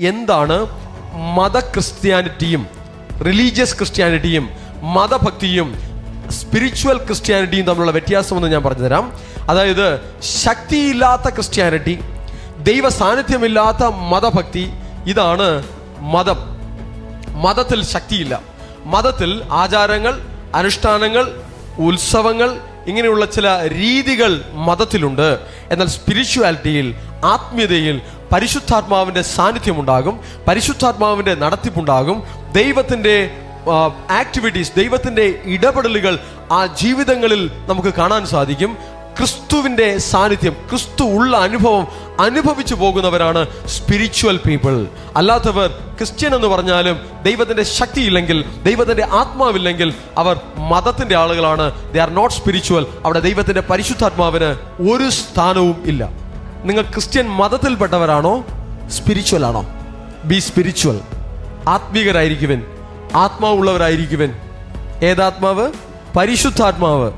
എന്താണ് മത ക്രിസ്ത്യാനിറ്റിയും religious ക്രിസ്ത്യാനിറ്റിയും മതഭക്തിയും spiritual ക്രിസ്ത്യാനിറ്റിയും തമ്മിലുള്ള വ്യത്യാസമെന്ന് ഞാൻ പറഞ്ഞുതരാം. അതായത് ശക്തിയില്ലാത്ത ക്രിസ്ത്യാനിറ്റി ദൈവ സാന്നിധ്യമില്ലാത്ത മതഭക്തി ഇതാണ് മതം. മതത്തിൽ ശക്തിയില്ല. മതത്തിൽ ആചാരങ്ങൾ അനുഷ്ഠാനങ്ങൾ ഉത്സവങ്ങൾ ഇങ്ങനെയുള്ള ചില രീതികൾ മതത്തിലുണ്ട്. എന്നാൽ സ്പിരിച്വാലിറ്റിയിൽ ആത്മീയതയിൽ പരിശുദ്ധാത്മാവിന്റെ സാന്നിധ്യമുണ്ടാകും പരിശുദ്ധാത്മാവിന്റെ നടത്തിപ്പുണ്ടാകും ദൈവത്തിന്റെ ആക്ടിവിറ്റീസ് ദൈവത്തിന്റെ ഇടപെടലുകൾ ആ ജീവിതങ്ങളിൽ നമുക്ക് കാണാൻ സാധിക്കും. ക്രിസ്തുവിന്റെ സാന്നിധ്യം ക്രിസ്തു ഉള്ള അനുഭവം അനുഭവിച്ചു പോകുന്നവരാണ് സ്പിരിച്വൽ പീപ്പിൾ അല്ലാത്തവർ ക്രിസ്ത്യൻ എന്ന് പറഞ്ഞാലും ദൈവത്തിന്റെ ശക്തിയില്ലെങ്കിൽ ദൈവത്തിന്റെ ആത്മാവില്ലെങ്കിൽ അവർ മതത്തിന്റെ ആളുകളാണ്. ദേ ആർ നോട്ട് സ്പിരിച്വൽ അവിടെ ദൈവത്തിന്റെ പരിശുദ്ധാത്മാവിന് ഒരു സ്ഥാനവും ഇല്ല. നിങ്ങൾ ക്രിസ്ത്യൻ മതത്തിൽപ്പെട്ടവരാണോ? സ്പിരിച്വൽ ആണോ? ബി സ്പിരിച്വൽ ആത്മീകരായിരിക്കുവൻ. ആത്മാവുള്ളവരായിരിക്കുവൻ. ഏതാത്മാവ്? പരിശുദ്ധാത്മാവ്.